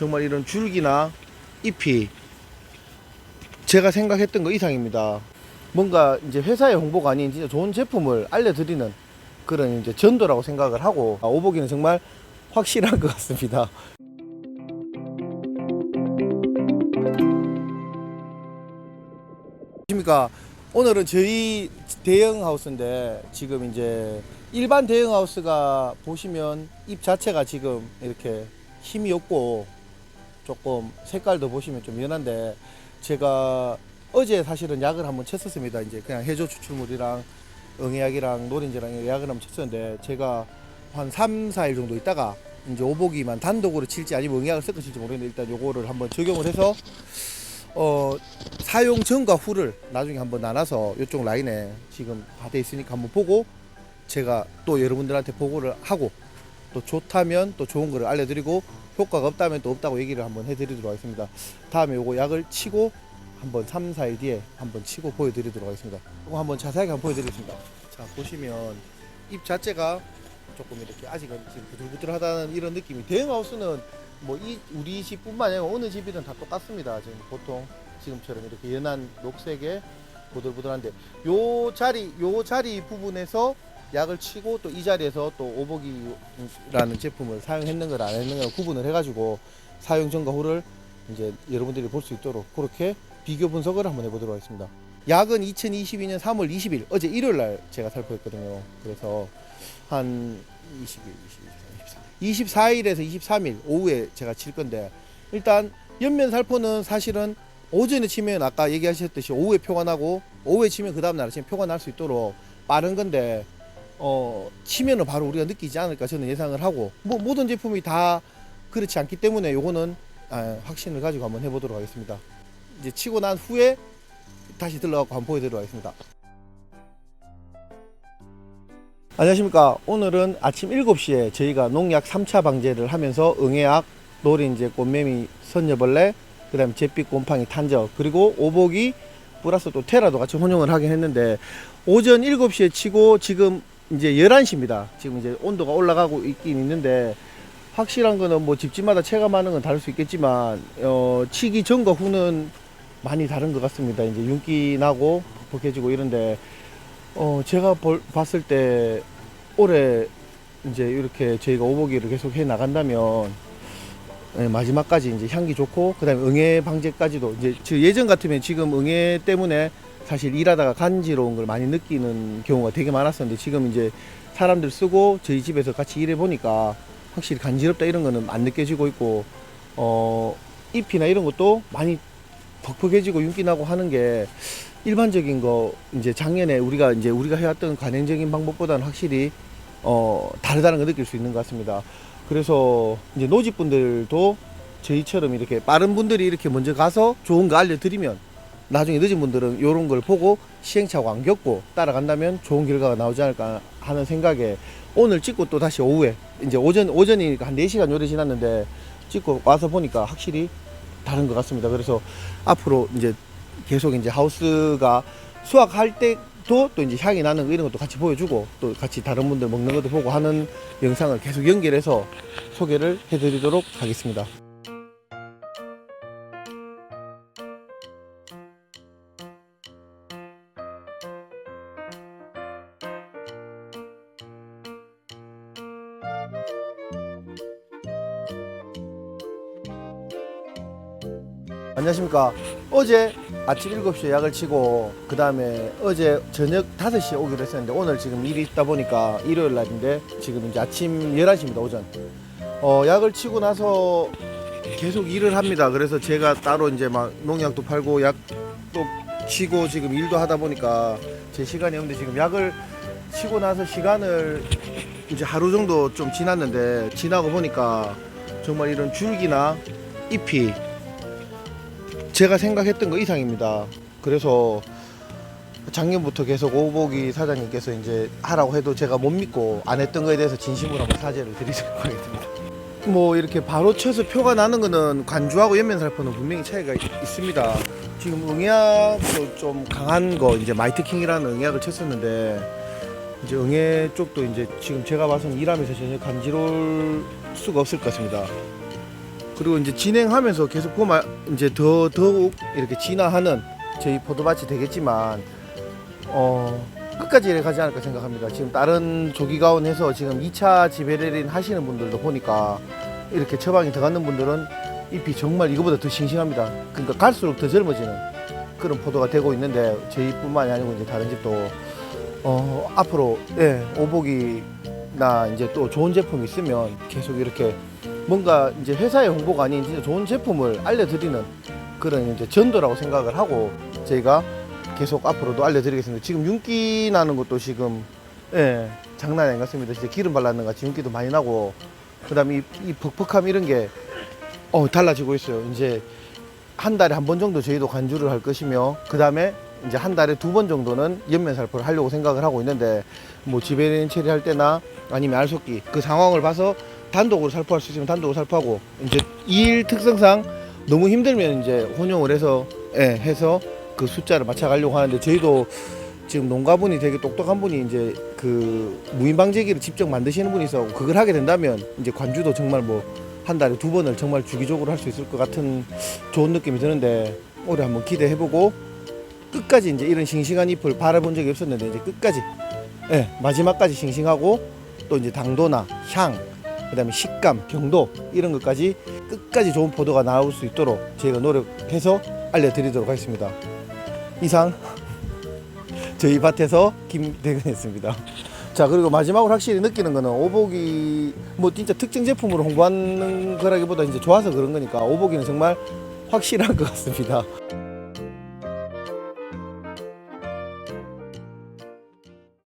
정말 이런 줄기나 잎이 제가 생각했던 거 이상입니다. 뭔가 이제 회사의 홍보가 아닌 진짜 좋은 제품을 알려드리는 그런 이제 전도라고 생각을 하고 아, 오보기는 정말 확실한 것 같습니다. 안녕하십니까. 오늘은 저희 대형 하우스인데 지금 이제 일반 대형 하우스가 보시면 잎 자체가 지금 이렇게 힘이 없고 조금 색깔도 보시면 좀 연한데 제가 어제 사실은 약을 한번 쳤었습니다. 이제 그냥 해조 추출물이랑 응애약이랑 노린지랑 약을 한번 쳤었는데 제가 한 3, 4일 정도 있다가 이제 오보기만 단독으로 칠지 아니면 응애약을 섞어 칠지 모르겠는데 일단 요거를 한번 적용을 해서 어 사용 전과 후를 나중에 한번 나눠서 이쪽 라인에 지금 다 돼 있으니까 한번 보고 제가 또 여러분들한테 보고를 하고 또 좋다면 또 좋은 거를 알려드리고 효과가 없다면 또 없다고 얘기를 한번 해드리도록 하겠습니다. 다음에 요거 약을 치고 한번 3, 4일 뒤에 한번 치고 보여드리도록 하겠습니다. 이거 한번 자세하게 한번 보여드리겠습니다. 자 보시면 잎 자체가 조금 이렇게 아직은 지금 부들부들하다는 이런 느낌이 대형 하우스는 뭐 이 우리 집뿐만 아니라 어느 집이든 다 똑같습니다. 지금 보통 지금처럼 이렇게 연한 녹색에 보들보들한데 요 자리 요 자리 부분에서 약을 치고 또 이 자리에서 또 오복이라는 제품을 사용했는가 안 했는가 구분을 해가지고 사용 전과 후를 이제 여러분들이 볼 수 있도록 그렇게 비교 분석을 한번 해보도록 하겠습니다. 약은 2022년 3월 20일 어제 일요일 날 제가 살포했거든요. 그래서 한 20일, 22, 24일에서 23일 오후에 제가 칠 건데 일단 연면 살포는 사실은 오전에 치면 아까 얘기하셨듯이 오후에 표가 나고 오후에 치면 그 다음 날 아침에 표가 날 수 있도록 빠른 건데 어 치면은 바로 우리가 느끼지 않을까 저는 예상을 하고 뭐 모든 제품이 다 그렇지 않기 때문에 요거는 아, 확신을 가지고 한번 해보도록 하겠습니다. 이제 치고 난 후에 다시 들러가고 한번 보여드리도록 하겠습니다. 안녕하십니까. 오늘은 아침 7시에 저희가 농약 3차 방제를 하면서 응애약, 노린재, 꽃매미, 선녀벌레, 그 다음에 잿빛 곰팡이 탄저, 그리고 오복이 플러스 또 테라도 같이 혼용을 하긴 했는데 오전 7시에 치고 지금 이제 11시입니다. 지금 이제 온도가 올라가고 있긴 있는데 확실한 거는 뭐 집집마다 체감하는 건 다를 수 있겠지만 어, 치기 전과 후는 많이 다른 것 같습니다. 이제 윤기 나고 퍽퍽해지고 이런데 어, 제가 볼, 봤을 때 올해 이제 이렇게 저희가 오보기를 계속 해 나간다면 예, 마지막까지 이제 향기 좋고 그다음에 응애 방제까지도 이제 저 예전 같으면 지금 응애 때문에 사실 일하다가 간지러운 걸 많이 느끼는 경우가 되게 많았었는데 지금 이제 사람들 쓰고 저희 집에서 같이 일해 보니까 확실히 간지럽다 이런 거는 안 느껴지고 있고 어 잎이나 이런 것도 많이 퍽퍽해지고 윤기 나고 하는 게 일반적인 거 이제 작년에 우리가 이제 우리가 해왔던 관행적인 방법보다는 확실히 어 다르다는 걸 느낄 수 있는 것 같습니다. 그래서 이제 노집분들도 저희처럼 이렇게 빠른 분들이 이렇게 먼저 가서 좋은 거 알려드리면 나중에 늦은 분들은 이런 걸 보고 시행착오 안 겪고 따라간다면 좋은 결과가 나오지 않을까 하는 생각에 오늘 찍고 또 다시 오후에 이제 오전 오전이니까 한 4시간 요래 지났는데 찍고 와서 보니까 확실히 다른 것 같습니다. 그래서 앞으로 이제 계속 이제 하우스가 수확할 때도 또 이제 향이 나는 거 이런 것도 같이 보여주고 또 같이 다른 분들 먹는 것도 보고 하는 영상을 계속 연결해서 소개를 해드리도록 하겠습니다. 안녕하십니까. 어제 아침 7시에 약을 치고 그 다음에 어제 저녁 5시에 오기로 했었는데 오늘 지금 일이 있다 보니까 일요일 날인데 지금 이제 아침 11시입니다 오전 어 약을 치고 나서 계속 일을 합니다 그래서 제가 따로 이제 막 농약도 팔고 약도 치고 지금 일도 하다 보니까 제 시간이 없는데 지금 약을 치고 나서 시간을 이제 하루 정도 좀 지났는데 지나고 보니까 정말 이런 줄기나 잎이 제가 생각했던 거 이상입니다. 그래서 작년부터 계속 오보기 사장님께서 이제 하라고 해도 제가 못 믿고 안 했던 거에 대해서 진심으로 한번 사죄를 드리도록 하겠습니다. 뭐 이렇게 바로 쳐서 표가 나는 거는 관주하고 연면살포는 분명히 차이가 있, 있습니다. 지금 응약도 좀 강한 거 이제 마이트킹이라는 응약을 쳤었는데 이제 응애 쪽도 이제 지금 제가 봐서는 일하면서 전혀 간지러울 수가 없을 것 같습니다. 그리고 이제 진행하면서 계속 보면 이제 더 더욱 이렇게 진화하는 저희 포도밭이 되겠지만 어 끝까지 가지 않을까 생각합니다. 지금 다른 조기가온에서 지금 2차 지베레린 하시는 분들도 보니까 이렇게 처방이 들어가는 분들은 잎이 정말 이거보다 더 싱싱합니다. 그러니까 갈수록 더 젊어지는 그런 포도가 되고 있는데 저희뿐만이 아니고 이제 다른 집도 어 앞으로 예 오복이나 이제 또 좋은 제품이 있으면 계속 이렇게 뭔가 이제 회사의 홍보가 아닌 진짜 좋은 제품을 알려드리는 그런 이제 전도라고 생각을 하고 저희가 계속 앞으로도 알려드리겠습니다. 지금 윤기 나는 것도 지금 예 장난이 것 같습니다. 진짜 기름 발랐는 같이 윤기도 많이 나고 그다음에 이, 이 퍽퍽함 이런 게 어, 달라지고 있어요. 이제 한 달에 한 번 정도 저희도 관주를 할 것이며 그 다음에 이제 한 달에 두 번 정도는 연면 살포를 하려고 생각을 하고 있는데 뭐 지베린 처리할 때나 아니면 알속기 그 상황을 봐서 단독으로 살포할 수 있으면 단독으로 살포하고 이제 일 특성상 너무 힘들면 이제 혼용을 해서 예, 해서 그 숫자를 맞춰가려고 하는데 저희도 지금 농가분이 되게 똑똑한 분이 이제 그 무인 방제기를 직접 만드시는 분이 있어 그걸 하게 된다면 이제 관주도 정말 뭐 한 달에 두 번을 정말 주기적으로 할 수 있을 것 같은 좋은 느낌이 드는데 올해 한번 기대해보고 끝까지 이제 이런 싱싱한 잎을 바라본 적이 없었는데 이제 끝까지 예, 마지막까지 싱싱하고 또 이제 당도나 향 그다음에 식감, 경도 이런 것까지 끝까지 좋은 포도가 나올 수 있도록 저희가 노력해서 알려드리도록 하겠습니다. 이상 저희 밭에서 김대근이었습니다. 자 그리고 마지막으로 확실히 느끼는 거는 오복이 뭐 진짜 특정 제품으로 홍보하는 거라기보다 이제 좋아서 그런 거니까 오복이는 정말 확실한 것 같습니다.